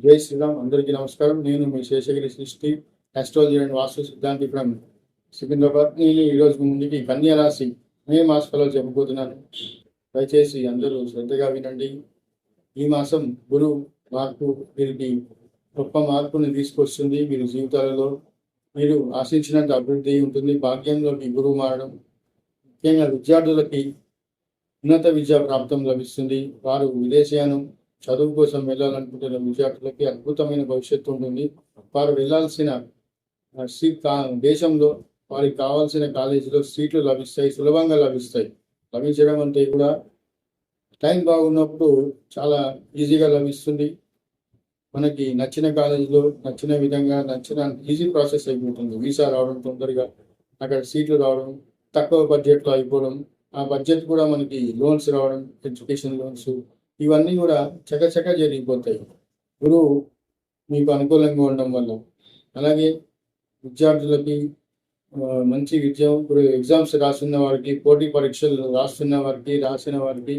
జై శ్రీరామ్ అందరికీ నమస్కారం. నేను మీ శేషగిరి సృష్టి ఆస్ట్రాలజీ అండ్ వాస్తు సిద్ధాంతి ఫ్రమ్ సికింద్రాబాద్. నేను ఈరోజు ముందుకి కన్యా రాశి మే మాస ఫలాలు చెప్పబోతున్నాను. దయచేసి అందరూ శ్రద్ధగా వినండి. ఈ మాసం గురువు మార్పు వీరికి గొప్ప మార్పుని తీసుకొస్తుంది మీరు జీవితాలలో. మీరు ఆశించినంత అభివృద్ధి ఉంటుంది. భాగ్యంలోకి గురువు మారడం ముఖ్యంగా విద్యార్థులకి ఉన్నత విద్యా ప్రాప్తం లభిస్తుంది. వారు విదేశీయానం చదువు కోసం వెళ్ళాలనుకుంటున్న విద్యార్థులకి అద్భుతమైన భవిష్యత్తు ఉంటుంది. వారు వెళ్ళాల్సిన సీట్ కా- దేశంలో వారికి కావాల్సిన కాలేజీలో సీట్లు లభిస్తాయి సులభంగా లభిస్తాయి. లభించడం అంటే కూడా టైం బాగున్నప్పుడు చాలా ఈజీగా లభిస్తుంది. మనకి నచ్చిన కాలేజీలో నచ్చిన విధంగా నచ్చిన ఈజీ ప్రాసెస్ అయిపోతుంది. వీసా రావడం తొందరగా అక్కడ సీట్లు రావడం తక్కువ బడ్జెట్లో అయిపోవడం ఆ బడ్జెట్ కూడా మనకి లోన్స్ రావడం ఎడ్యుకేషన్ లోన్స్ ఇవన్నీ కూడా చకచక జరిగిపోతాయి. గురువు మీకు అనుకూలంగా ఉండడం వల్ల. అలాగే విద్యార్థులకి మంచి విద్య ఇప్పుడు ఎగ్జామ్స్ రాస్తున్న వారికి పోటీ పరీక్షలు రాస్తున్న వారికి రాసిన వారికి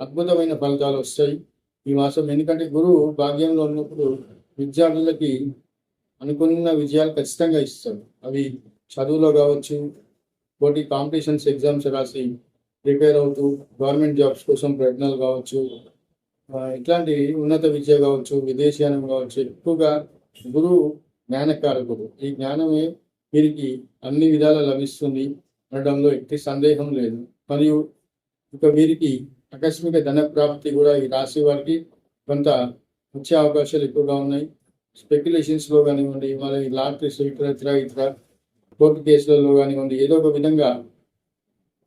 అద్భుతమైన ఫలితాలు వస్తాయి ఈ మాసం. ఎందుకంటే గురువు భాగ్యంలో ఉన్నప్పుడు విద్యార్థులకి అనుకున్న విజయాలు ఖచ్చితంగా ఇస్తాడు అవి చదువులో కావచ్చు పోటీ కాంపిటీషన్స్ ఎగ్జామ్స్ రాసి ప్రిపేర్ అవుతూ గవర్నమెంట్ జాబ్స్ కోసం ప్రయత్నాలు కావచ్చు ఇట్లాంటి ఉన్నత విద్య కావచ్చు విదేశీయానం కావచ్చు ఎక్కువగా గురువు జ్ఞానకారకుడు. ఈ జ్ఞానమే వీరికి అన్ని విధాలా లభిస్తుంది అనడంలో ఎట్టి సందేహం లేదు. మరియు ఇక వీరికి ఆకస్మిక ధన ప్రాప్తి కూడా ఈ రాశి వారికి కొంత వచ్చే అవకాశాలు ఎక్కువగా ఉన్నాయి. స్పెక్యులేషన్స్లో కానివ్వండి మరి లాటరీస్ ఇతర ఇతర ఇతర కోర్టు కేసులలో కానివ్వండి ఏదో ఒక విధంగా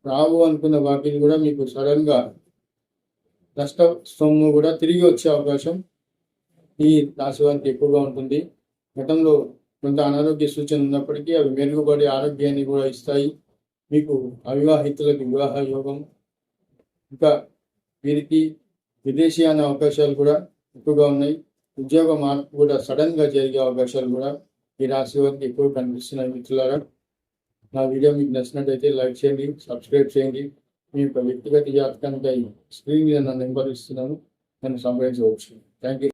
రావు అనుకున్న వాటిని కూడా మీకు సడన్గా నష్ట సొమ్ము కూడా తిరిగి వచ్చే అవకాశం ఈ రాశి వారికి ఎక్కువగా ఉంటుంది. గతంలో కొంత అనారోగ్య సూచన ఉన్నప్పటికీ అవి మెరుగుపడి ఆరోగ్యాన్ని కూడా ఇస్తాయి. మీకు అవివాహితులకు వివాహ యోగం ఇంకా వీరికి విదేశీయాన అవకాశాలు కూడా ఎక్కువగా ఉన్నాయి. ఉద్యోగ మార్పు కూడా సడన్గా జరిగే అవకాశాలు కూడా ఈ రాశి వారికి ఎక్కువ కనిపిస్తున్నాయి మిత్రులారా. నా వీడియో మీకు నచ్చినట్టయితే లైక్ చేయండి సబ్స్క్రైబ్ చేయండి. మీ యొక్క వ్యక్తిగత జాతకానికి స్క్రీన్ మీద నా నెంబర్ ఇస్తున్నాను. నన్ను సంప్రదించవచ్చు. Thank you